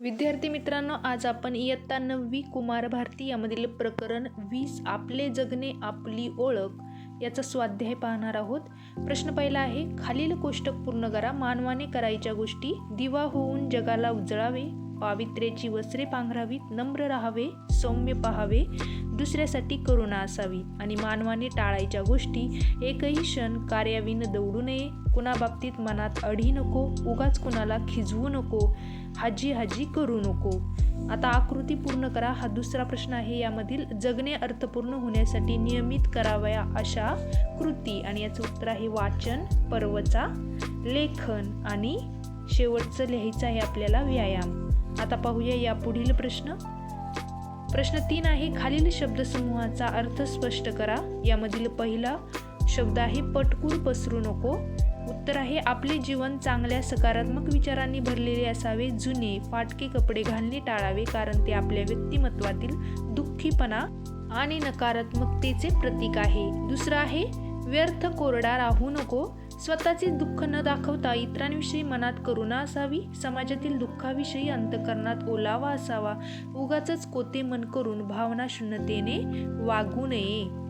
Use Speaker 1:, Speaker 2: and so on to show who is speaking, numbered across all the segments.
Speaker 1: विद्यार्थी मित्रांनो आज आपण इयत्ता नववी कुमार भारती यामधील प्रकरण वीस आपले जगणे आपली ओळख याचा स्वाध्याय पाहणार आहोत. प्रश्न पहिला आहे खालील कोष्टक पूर्ण करा मानवाने करायच्या गोष्टी दिवा होऊन जगाला उजळावे. पावित्र्याची वस्त्रे पांघरावीत नम्र राहावे सौम्य पाहावे दुसऱ्यासाठी करुणा असावी. आणि मानवाने टाळायच्या गोष्टी एकही क्षण कार्याविन दौडू नये. कुणाबाबतीत मनात अढी नको उगाच कुणाला खिजवू नको हाजी हाजी करू नको. आता आकृती पूर्ण करा. हा दुसरा प्रश्न आहे. यामधील जगणे अर्थपूर्ण होण्यासाठी नियमित करावया अशा कृती. आणि याचं उत्तर आहे वाचन पर्वचा लेखन आणि शेवटचं लिहायचं आहे आपल्याला व्यायाम. आता पाहूया या पुढील प्रश्न. प्रश्न तीन आहे खालील शब्दसमूहाचा अर्थ स्पष्ट करा. यामधील पहिला शब्द आहे पटकूर पसरू नको. उत्तर आहे आपले जीवन चांगल्या सकारात्मक विचारांनी भरलेले असावे. जुने फाटके कपडे घालणे टाळावे कारण ते आपल्या व्यक्तिमत्वातील दुःखीपणा आणि नकारात्मकतेचे प्रतीक आहे. दुसरं आहे व्यर्थ कोरडा राहू नको. स्वतःचे दुःख न दाखवता इतरांविषयी मनात करुणा असावी समाजातील दुःखाविषयी अंतकरणात ओलावा असावा उगाच कोते मन करून भावना शून्यतेने वागू नये.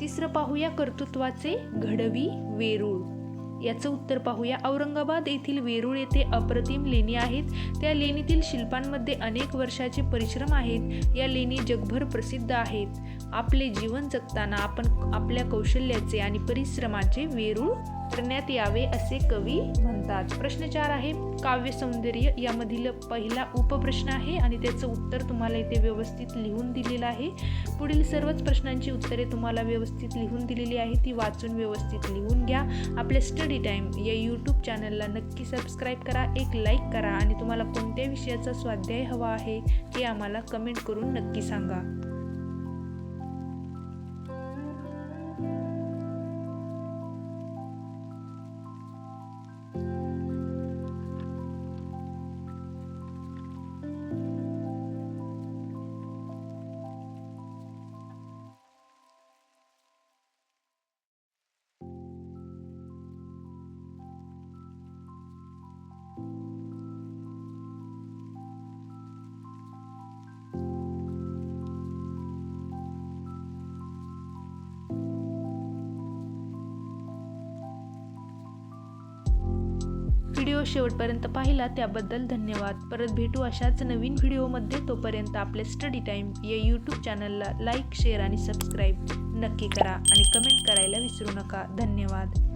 Speaker 1: तिसरं पाहूया कर्तृत्वाचे घडवी वेरूळ. याचं उत्तर पाहूया. औरंगाबाद येथील वेरूळ येथे अप्रतिम लेणी आहेत. त्या लेणीतील शिल्पांमध्ये अनेक वर्षाचे परिश्रम आहेत. या लेणी जगभर प्रसिद्ध आहेत. आपले जीवन जगताना आपण आपल्या कौशल्याचे आणि परिश्रमाचे वेरूळ करण्यात यावे असे कवी म्हणतात. प्रश्न चार आहे काव्य सौंदर्य यामधील पहिला उपप्रश्न आहे आणि त्याचं उत्तर तुम्हाला इथे व्यवस्थित लिहून दिलेलं आहे. पुढील सर्वच प्रश्नांची उत्तरे तुम्हाला व्यवस्थित लिहून दिलेली आहे ती वाचून व्यवस्थित लिहून घ्या. आपल्या स्टडी टाईम या यूट्यूब चॅनलला नक्की सबस्क्राईब करा एक लाईक करा आणि तुम्हाला कोणत्या विषयाचा स्वाध्याय हवा आहे हे आम्हाला कमेंट करून नक्की सांगा. व्हिडिओ शेवटपर्यंत पाहिला त्याबद्दल धन्यवाद. परत भेटू अशाच नवीन व्हिडिओमध्ये. तोपर्यंत आपले स्टडी टाईम या यूट्यूब चॅनलला लाईक शेअर आणि सबस्क्राईब नक्की करा आणि कमेंट करायला विसरू नका. धन्यवाद.